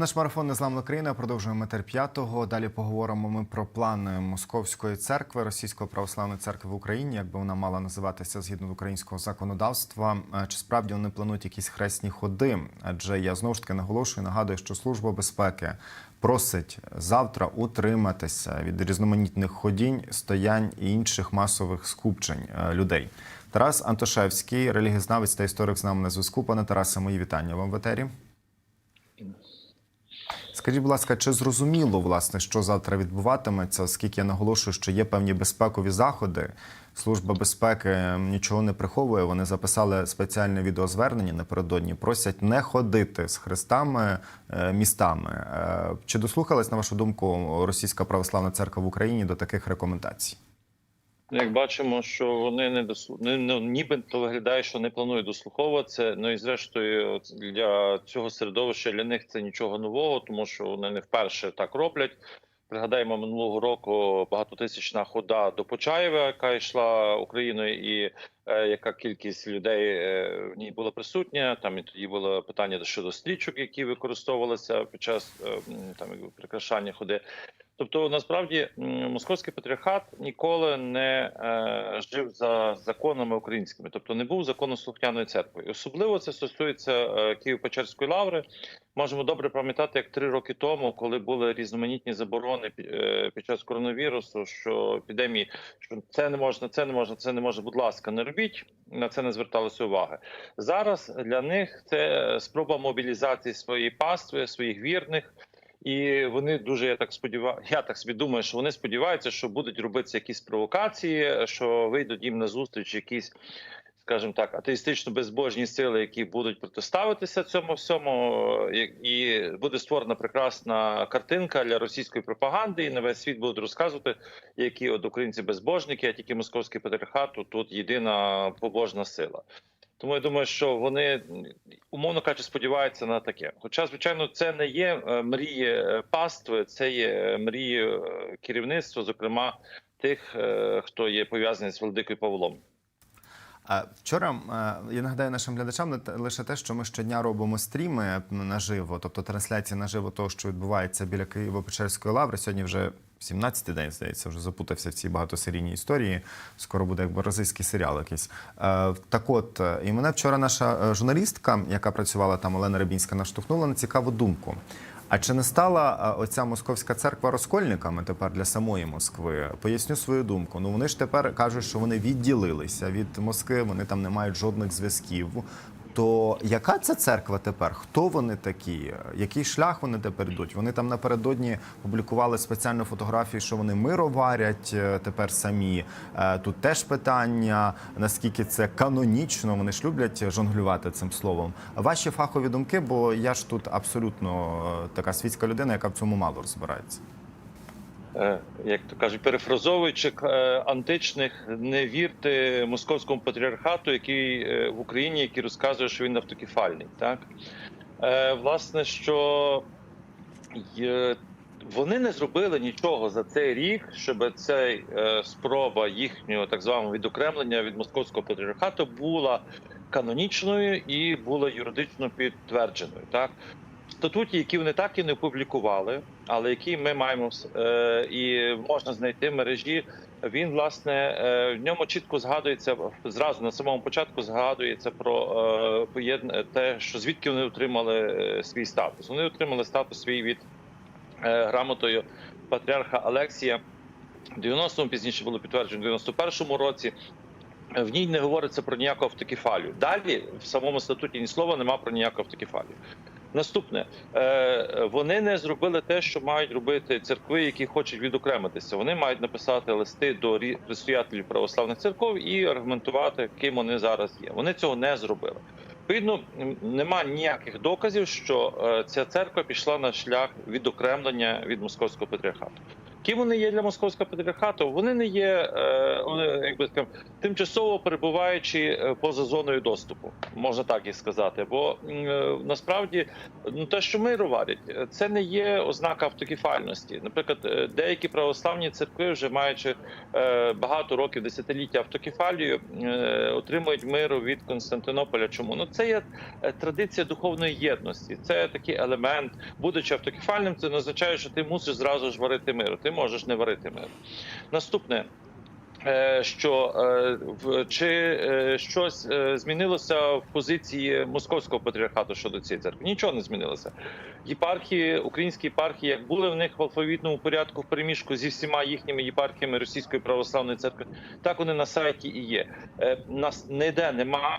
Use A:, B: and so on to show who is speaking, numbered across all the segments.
A: Наш марафон Незламна Україна продовжуємо метр п'ятого. Далі поговоримо ми про плани Московської церкви, Російської православної церкви в Україні, як би вона мала називатися згідно українського законодавства. Е, Чи справді вони планують якісь хресні ходи? Адже я знову ж таки наголошую, нагадую, що служба безпеки просить завтра утриматися від різноманітних ходінь, стоянь і інших масових скупчень е, людей. Тарас Антошевський, релігізнавець та історик з нами на зв'язку. Пане Тарасе, мої вітання вам в етері. Скажіть, будь ласка, чи зрозуміло, власне, що завтра відбуватиметься, оскільки я наголошую, що є певні безпекові заходи. Служба безпеки нічого не приховує. Вони записали спеціальне відеозвернення напередодні. Просять не ходити з хрестами е, містами. Е, Чи дослухалась, на вашу думку, Російська православна церква в Україні до таких рекомендацій?
B: Як бачимо, що вони не дослу... ну, нібито виглядає, що не планують дослуховуватися. Ну і зрештою, для цього середовища для них це нічого нового, тому що вони не вперше так роблять. Пригадаємо минулого року багатотисячна хода до Почаєва, яка йшла Україною, і яка кількість людей е, в ній була присутня. Там і тоді було питання щодо стрічок, які використовувалися під час е, там прикрашання ходи. Тобто, насправді московський патріархат ніколи не е, жив за законами українськими, тобто не був законослухняною церквою. Особливо це стосується е, Києво-Печерської лаври. Можемо добре пам'ятати, як три роки тому, коли були різноманітні заборони е, під час коронавірусу, що епідемії, що це не можна, це не можна, це не може. Будь ласка, не робіть. На це не зверталося уваги. Зараз для них це спроба мобілізації своєї пастви, своїх вірних. І вони дуже я так сподіваюся, я так собі думаю, що вони сподіваються, що будуть робитися якісь провокації, що вийдуть їм на зустріч якісь, скажімо так, атеїстично безбожні сили, які будуть протиставитися цьому всьому, і- і буде створена прекрасна картинка для російської пропаганди, і на весь світ будуть розказувати, які от українці безбожники, а тільки московський патріархат тут єдина побожна сила. Тому я думаю, що вони умовно кажучи, сподіваються на таке. Хоча, звичайно, це не є е, мрії е, пастви, це є е, мрії е, керівництва, зокрема тих, е, хто є пов'язаний з Владикою Павлом.
A: Вчора е, я нагадаю нашим глядачам не лише те, що ми щодня робимо стріми наживо, тобто трансляції наживо того, що відбувається біля Києво-Печерської лаври. Сьогодні вже 17-й день, здається, вже запутався в цій багатосерійній історії. Скоро буде якби російський серіал якийсь. Е, Так от, е, і мене вчора наша е, журналістка, яка працювала там, Олена Рябінська, наштовхнула на цікаву думку. А чи не стала е, оця московська церква розкольниками тепер для самої Москви? Поясню свою думку. Ну вони ж тепер кажуть, що вони відділилися від Москви, вони там не мають жодних зв'язків. То яка це церква тепер? Хто вони такі? Який шлях вони тепер йдуть? Вони там напередодні публікували спеціальну фотографію, що вони миро варять е, тепер самі. Е, Тут теж питання, наскільки це канонічно. Вони ж люблять жонглювати цим словом. Ваші фахові думки, бо я ж тут абсолютно е, така світська людина, яка в цьому мало розбирається.
B: Е, Як то кажуть, перефразовуючи е, античних, не вірте московському патріархату, який е, в Україні, який розказує, що він автокефальний. Так власне, що вони не зробили нічого за цей рік, щоб цей спроба їхнього так званого відокремлення від московського патріархату була канонічною і була юридично підтвердженою. Так статуті, які вони так і не опублікували, але які ми маємо е, і можна знайти в мережі. Він власне е, в ньому чітко згадується зразу на самому початку. Згадується про е, те, що звідки вони отримали е, свій статус. Вони отримали статус свій від е, грамотою патріарха Алексія. В 90-му пізніше було підтверджено в 91-му році. В ній не говориться про ніяку автокефалію. Далі в самому статуті ні слова нема про ніяку автокефалію. Наступне е, вони не зробили те, що мають робити церкви, які хочуть відокремитися. Вони мають написати листи до предстоятелів православних церков і аргументувати, ким вони зараз є. Вони цього не зробили. Відповідно, немає нема ніяких доказів, що е, ця церква пішла на шлях відокремлення від московського патріархату. Ким вони є для московського патріархату? Вони не є е, вони, якби скажемо, тимчасово перебуваючи е, поза зоною доступу, можна так і сказати. Бо е, насправді ну те, що миру варять, це не є ознака автокефальності. Наприклад, деякі православні церкви, вже маючи багато років, десятиліття автокефалію, отримують миру від Константинополя. Чому ну це є традиція духовної єдності? Це такий елемент, будучи автокефальним, це не означає, що ти мусиш зразу ж варити миру. Ти можеш не варити мир. Наступне. Е, Що е, чи е, щось змінилося в позиції московського патріархату щодо цієї церкви? Нічого не змінилося. Єпархії, українські єпархії, як були в них в алфавітному порядку в переміжку зі всіма їхніми єпархіями Російської православної церкви, так вони на сайті і є. Нас ніде нема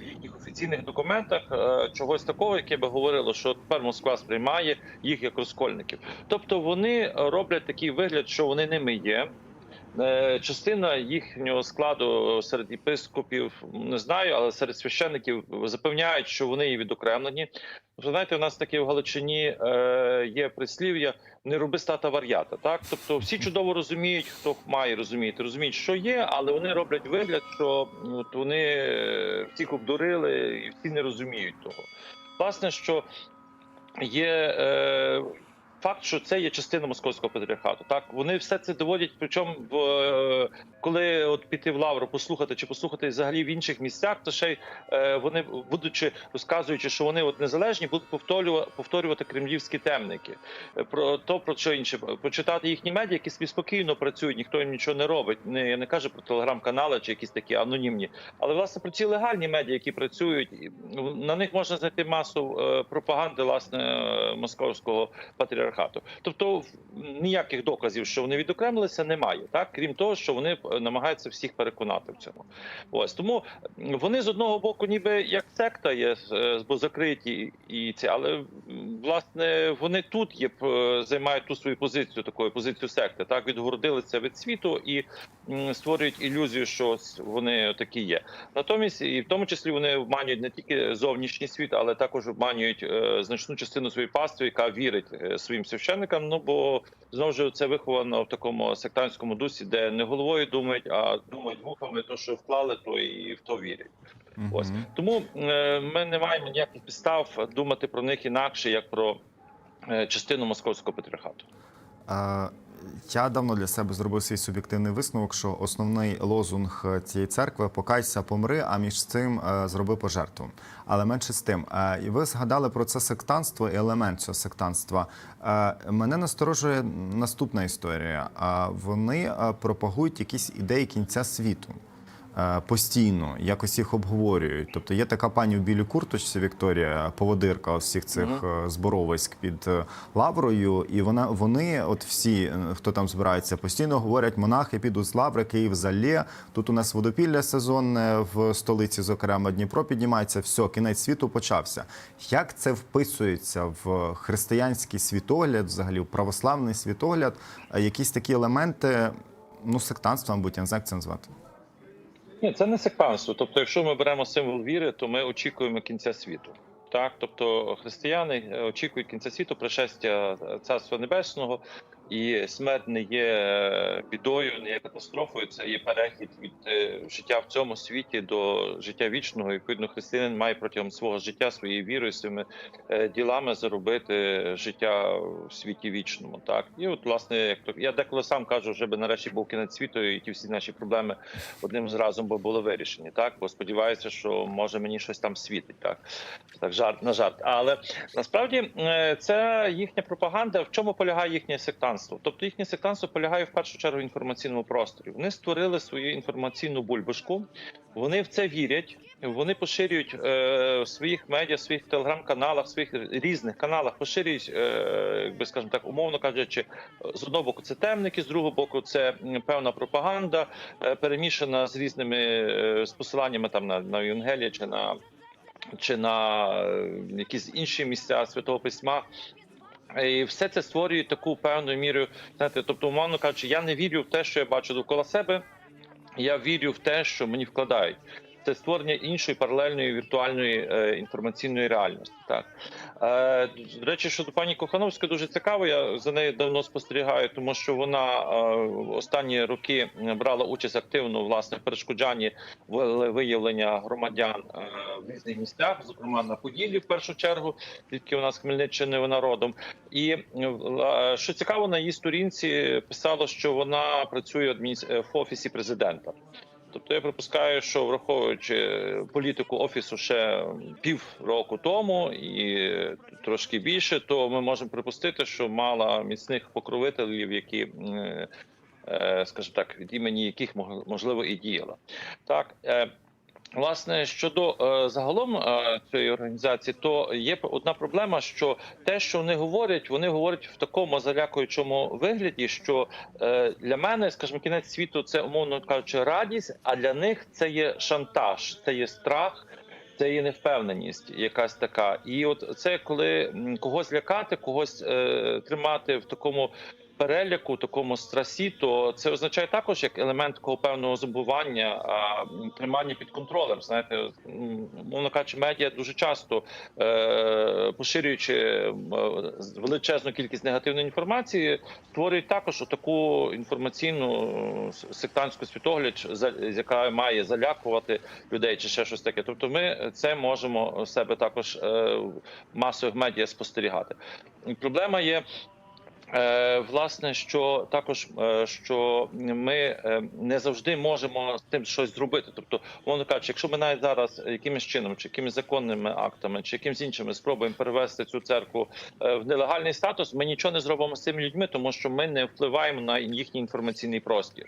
B: в їхніх офіційних документах чогось такого, яке би говорило, що тепер Москва сприймає їх як розкольників. Тобто вони роблять такий вигляд, що вони ними є. Е, Частина їхнього складу серед єпископів не знаю, але серед священників запевняють, що вони є відокремлені. Ви знаєте, у нас таке в Галичині е, є прислів'я не роби стата вар'ята. Так, тобто всі чудово розуміють, хто має розуміти, розуміють, що є, але вони роблять вигляд, що ну, от вони е, всіх обдурили і всі не розуміють того. Власне, що є факт, що це є частина московського патріархату. Так вони все це доводять. Причому в е, коли от піти в лавру, послухати чи послухати взагалі в інших місцях, то ще й е, вони, будучи розказуючи, що вони от незалежні, будуть повторювати, повторювати кремлівські темники. Е, Про то про що інше почитати їхні медіа, які собі спокійно працюють, ніхто їм нічого не робить. Не я не кажу про телеграм-канали чи якісь такі анонімні, але власне про ці легальні медіа, які працюють, ну, на них можна знайти масу пропаганди власне московського патріархату. Тобто в- ніяких доказів, що вони відокремилися, немає. Так крім того, що вони е, намагаються всіх переконати в цьому. Ось тому вони з одного боку, ніби як секта є, е, бо закриті і ці, але власне вони тут є займають ту свою позицію, такою позицію секти. Так відгородилися від світу і створюють ілюзію, що вони такі є. Натомість, і в тому числі вони обманюють не тільки зовнішній світ, але також обманюють е, значну частину своєї пастви, яка вірить е, своїм священникам. Ну бо знову ж це виховано в такому сектантському дусі, де не головою думають, а думають вухами, то що вклали, то і в то вірять. Ось тому е, ми не маємо ніяких підстав думати про них інакше, як про е, частину московського патріархату.
A: Е, Я давно для себе зробив свій суб'єктивний висновок, що основний лозунг е, цієї церкви покайся, помри, а між цим е, зроби пожертву. Але менше з тим. Е, І ви згадали про це сектанство і елемент цього сектанства. Мене насторожує наступна історія. Вони пропагують якісь ідеї кінця світу. Е, Постійно якось їх обговорюють. Тобто є така пані в білій курточці Вікторія, поводирка всіх цих е, зборовиськ під е, лаврою, і вона вони, от всі, хто там збирається, постійно говорять, монахи підуть з лаври, Київ залє. Тут у нас водопілля сезонне в столиці, зокрема Дніпро піднімається. Все, кінець світу почався. Як це вписується в християнський світогляд, взагалі в православний світогляд? Якісь такі елементи, ну сектантства, мабуть, я не знаю, як це назвати.
B: Ні, це не сектанство. Тобто, якщо ми беремо символ віри, то ми очікуємо кінця світу. Так, тобто християни е, очікують кінця світу, пришестя Царства Небесного, і смерть не є е, бідою, не є катастрофою. Це є перехід від е, життя в цьому світі до життя вічного. І, Відповідно, християнин має протягом свого життя своєю вірою, своїми е, ділами заробити життя в світі вічному. Так і от власне, як то я деколи сам кажу, вже би нарешті був кінець світу, і ті всі наші проблеми одним з разом би були вирішені. Так, бо сподіваюся, що може мені щось там світить. Так, так жарт на жарт. Але насправді це їхня пропаганда. В чому полягає їхнє сектантство? Тобто їхнє сектантство полягає в першу чергу в інформаційному просторі. Вони створили свою інформаційну бульбашку. Вони в це вірять. Вони поширюють е, в своїх медіа, в своїх телеграм-каналах, своїх різних каналах поширюють, е, якби скажімо так, умовно кажучи, з одного боку це темники, з другого боку, це певна пропаганда, е, перемішана з різними е, з посиланнями там на, на Євангелія чи на чи на е, якісь інші місця святого письма. І все це створює таку певною мірою. Знаєте, тобто, умовно кажучи, я не вірю в те, що я бачу довкола себе. Я вірю в те, що мені вкладають. Це створення іншої паралельної віртуальної е, інформаційної реальності. Так е, до речі, щодо пані Кохановської дуже цікаво. Я за нею давно спостерігаю, тому що вона е, останні роки брала участь активно власне в перешкоджанні виявлення громадян е, в різних місцях, зокрема на Поділлі, в першу чергу, тільки у нас Хмельниччини вона родом. І е, що цікаво, на її сторінці писало, що вона працює в офісі президента. Тобто я припускаю, що враховуючи політику офісу ще пів року тому і трошки більше, то ми можемо припустити, що мала міцних покровителів, які, е, е, скажімо так, від імені яких можливо і діяла. Так. Власне, щодо е, загалом е, цієї організації, то є одна проблема, що те, що вони говорять, вони говорять в такому залякуючому вигляді, що е, для мене, скажімо, кінець світу це умовно кажучи радість, а для них це є шантаж, це є страх. Це є невпевненість, якась така, і от це коли когось лякати, когось е, тримати в такому переляку, такому страсі, то це означає також як елемент такого певного забування, а тримання під контролем. Знаєте, мовно кажучи, медіа дуже часто е, поширюючи е, величезну кількість негативної інформації, створюють також таку інформаційну сектантську світогляд, яка має залякувати людей чи ще щось таке. Тобто, ми це можемо себе також е, масових медіа спостерігати. Проблема є. Е, власне, що також е, що ми е, не завжди можемо з тим щось зробити. Тобто, воно кажучи, якщо ми навіть зараз якимось чином, чи якимись законними актами, чи якимось іншими спробуємо перевести цю церкву в нелегальний статус, ми нічого не зробимо з цими людьми, тому що ми не впливаємо на їхній інформаційний простір.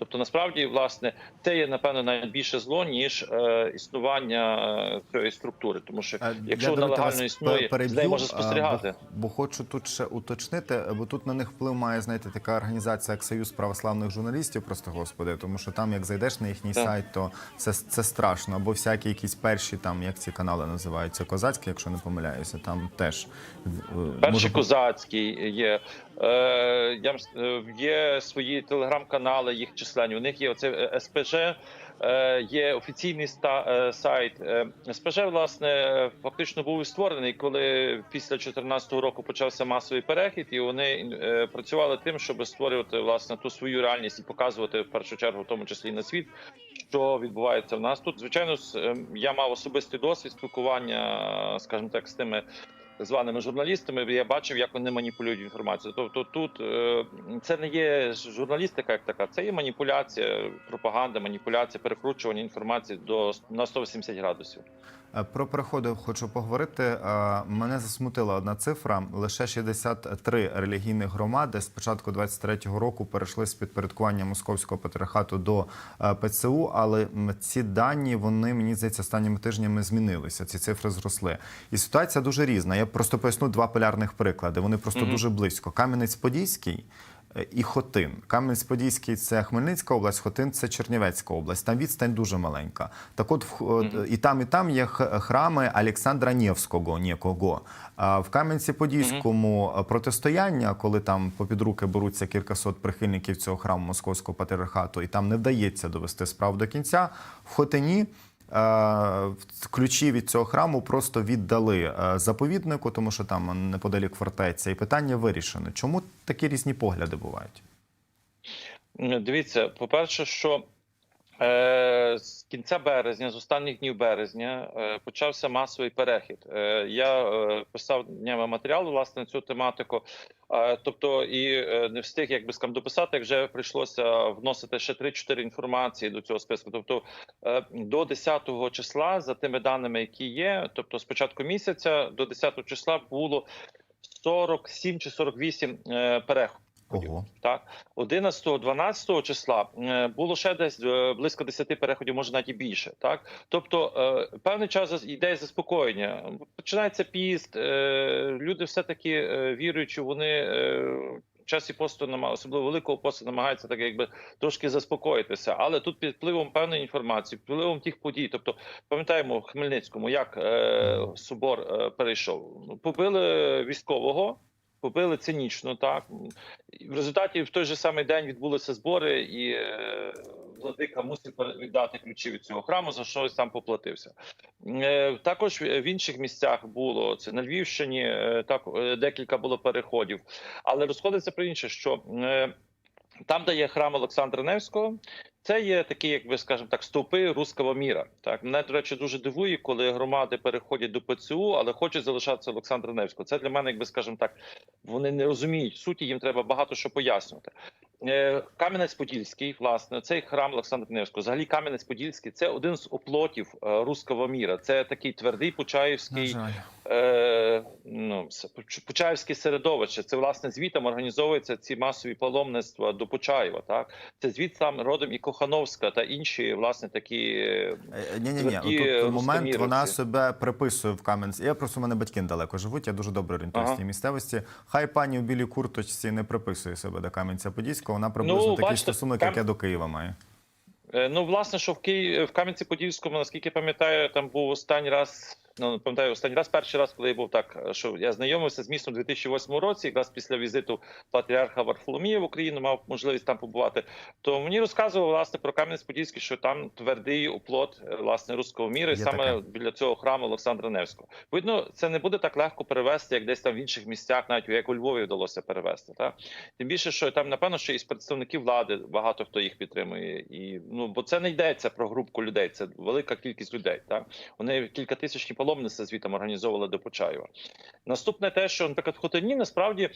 B: Тобто, насправді, власне, це є напевно найбільше зло ніж е, існування е, цієї структури, тому що якщо вона легально існує,
A: пе-
B: з нею можна спостерігати.
A: Бо, бо хочу тут ще уточнити, бо тут на них вплив має знаєте така організація, як Союз православних журналістів, просто господи, тому що там, як зайдеш на їхній
B: Так.
A: сайт, то це, це страшно. Або всякі якісь перші там, як ці канали називаються, козацькі, якщо не помиляюся, там теж е,
B: Перший
A: може,
B: козацький є. Е, е, є свої телеграм-канали, їх численні. У них є оце е, СПЖ, е, є офіційний е, сайт. СПЖ, власне, фактично був створений, коли після 2014 року почався масовий перехід, і вони працювали тим, щоб створювати власне ту свою реальність і показувати в першу чергу, в тому числі і на світ, що відбувається в нас тут. Звичайно, з- е, я мав особистий досвід спілкування, скажімо так, з тими званими журналістами. Я бачив, як вони маніпулюють інформацію. Тобто, тут е, це не є журналістика, як така, це є маніпуляція, пропаганда, маніпуляція, перекручування інформації до на 180 градусів.
A: Е, Про переходи хочу поговорити. Е, Мене засмутила одна цифра. Лише 63 релігійних громади з початку 23-го року перейшли з підпорядкування московського патріархату до е, ПЦУ. Але ці дані вони мені здається останніми тижнями змінилися. Ці цифри зросли. І ситуація дуже різна. Я просто поясню два полярних приклади. Вони просто
B: Мгм.
A: дуже близько. Кам'янець-Подільський. Е, І Хотин. Кам'янець-Подільський це Хмельницька область, Хотин це Чернівецька область. Там відстань дуже маленька. Так от, в- і там, і там є храми Олександра Невського, нікого. В Кам'янці-Подільському е, протистояння, коли там попід руки беруться кількасот прихильників цього храму Московського патріархату, і там не вдається довести справу до кінця, в Хотині. Е, Ключі від цього храму просто віддали е, заповіднику, тому що там неподалік фортеця, і питання вирішено. Чому такі різні погляди бувають?
B: Дивіться, по-перше, що е, з кінця березня, з останніх днів березня, е, почався масовий перехід. Е, я е, писав днями матеріал власне на цю тематику. Е, тобто, і е, не встиг, як би скам дописати, як вже прийшлося вносити ще 3-4 інформації до цього списку. Тобто е, до 10 числа, за тими даними, які є, тобто з початку місяця до 10 числа було 47 чи 48 е, переходів.
A: Ого.
B: Так, 11-12 числа е, було ще десь е, близько 10 переходів, може навіть і більше. Так, тобто е, певний час йде заспокоєння. Починається піст. Люди все таки віруючи, вони. е, в Часі посту нема особливо великого посту намагаються так, якби трошки заспокоїтися, але тут під впливом певної інформації, під впливом тих подій. Тобто, пам'ятаємо в Хмельницькому, як е, собор е, перейшов. Побили військового, побили цинічно. Так в результаті в той же самий день відбулися збори, і е, владика мусив віддати ключі від цього храму, за щось ось там поплатився. Е, Також в інших місцях було це на Львівщині. е, Так е, декілька було переходів, але розходиться про інше, що е, там, де є храм Олександра Невського, це є такі, як би скажемо так, стовпи руського міра. Так мене до речі дуже дивує, коли громади переходять до ПЦУ, але хочуть залишатися Олександра Невського. Це для мене, якби скажемо так, вони не розуміють суті. Їм треба багато що пояснювати. Е, Кам'янець-Подільський, власне, цей храм Олександра Невського. Взагалі Кам'янець-Подільський це один з оплотів е, руського міра. Це такий твердий почаївський е, ну, Почаївське середовище. Це власне звітом організовуються ці масові паломництва до Почаєва. Так це звіт сам родом і Кохановська та інші власне такі. е,
A: Ні, ні, ні. Тут момент вона себе приписує в Кам'янці. Я просто у мене батьки далеко живуть. Я дуже добре орієнтуюся в
B: Ага.
A: місцевості. Хай пані у білій курточці не приписує себе до Кам'янця-Подільського. Вона приблизно
B: Ну,
A: такий
B: бачите,
A: стосунок,
B: там-
A: як я до Києва маю.
B: Е, Ну, власне, що в Києві в Кам'янці-Подільському, наскільки пам'ятаю, там був останній раз. Ну, пам'ятаю, останній раз, перший раз, коли я був так, що я знайомився з містом у 2008 році, якраз після візиту патріарха Варфоломія в Україну, мав можливість там побувати. То мені розказував власне про Кам'янець-Подільський, що там твердий оплот е, власне руського міра, і саме
A: таке.
B: біля цього храму Олександра Невського. Видно, це не буде так легко перевести, як десь там в інших місцях, навіть як у Львові вдалося перевести. Так? Тим більше, що там, напевно, що із представників влади багато хто їх підтримує. І ну бо це не йдеться про групку людей, це велика кількість людей. Так вони кілька тисячні паломництва звітом організовували до Почаєва. Наступне те, що наприклад, в Хотині насправді.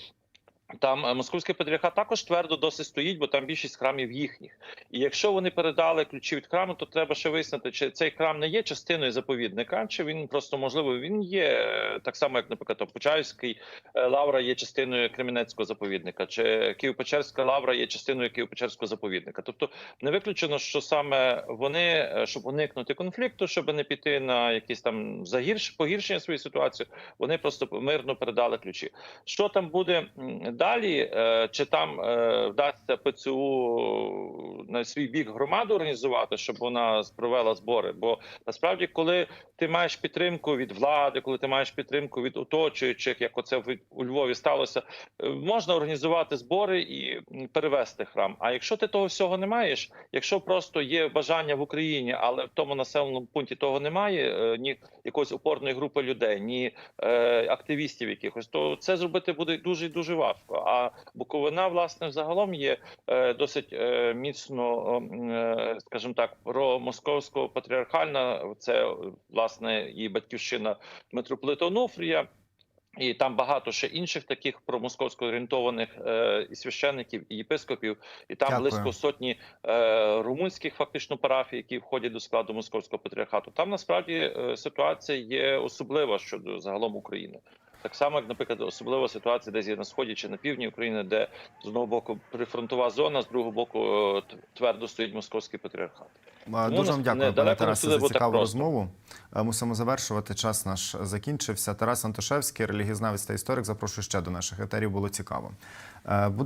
B: Там е, московський патріархат також твердо досить стоїть, бо там більшість храмів їхніх. І якщо вони передали ключі від храму, то треба ще вияснити, чи цей храм не є частиною заповідника, чи він просто можливо він є е, так само, як, наприклад, Почаївський е, лавра є частиною Кремінецького заповідника, чи Києво-Печерська лавра є частиною Києво-Печерського заповідника. Тобто не виключено, що саме вони, щоб уникнути конфлікту, щоб не піти на якісь там загірш погіршення своєї ситуації, вони просто мирно передали ключі. Що там буде далі? Е, Чи там е, вдасться ПЦУ на свій бік громаду організувати, щоб вона провела збори? Бо насправді, коли ти маєш підтримку від влади, коли ти маєш підтримку від оточуючих, як оце у Львові сталося, е, можна організувати збори і перевести храм. А якщо ти того всього не маєш, якщо просто є бажання в Україні, але в тому населеному пункті того немає, ні якоїсь опорної групи людей, ні активістів якихось, то це зробити буде дуже дуже важко. А Буковина, власне, загалом є е, досить е, міцно, е, скажімо так, промосковського патріархальна. Це власне і батьківщина митрополита Онуфрія. І там багато ще інших таких промосковсько орієнтованих е, і священників і єпископів, і там
A: Дякую.
B: близько сотні е, румунських фактично парафій, які входять до складу московського патріархату. Там насправді е, ситуація є особлива щодо загалом України. Так само, як, наприклад, особлива ситуація десь є на сході чи на півдні України, де з одного боку прифронтова зона, з другого боку е, твердо стоїть московський патріархат.
A: Дуже вам дякую, пане Тарасе, за цікаву розмову. Е, Мусимо завершувати. Час наш закінчився. Тарас Антошевський, релігізнавець та історик. Запрошую ще до наших етерів. Було цікаво. Е,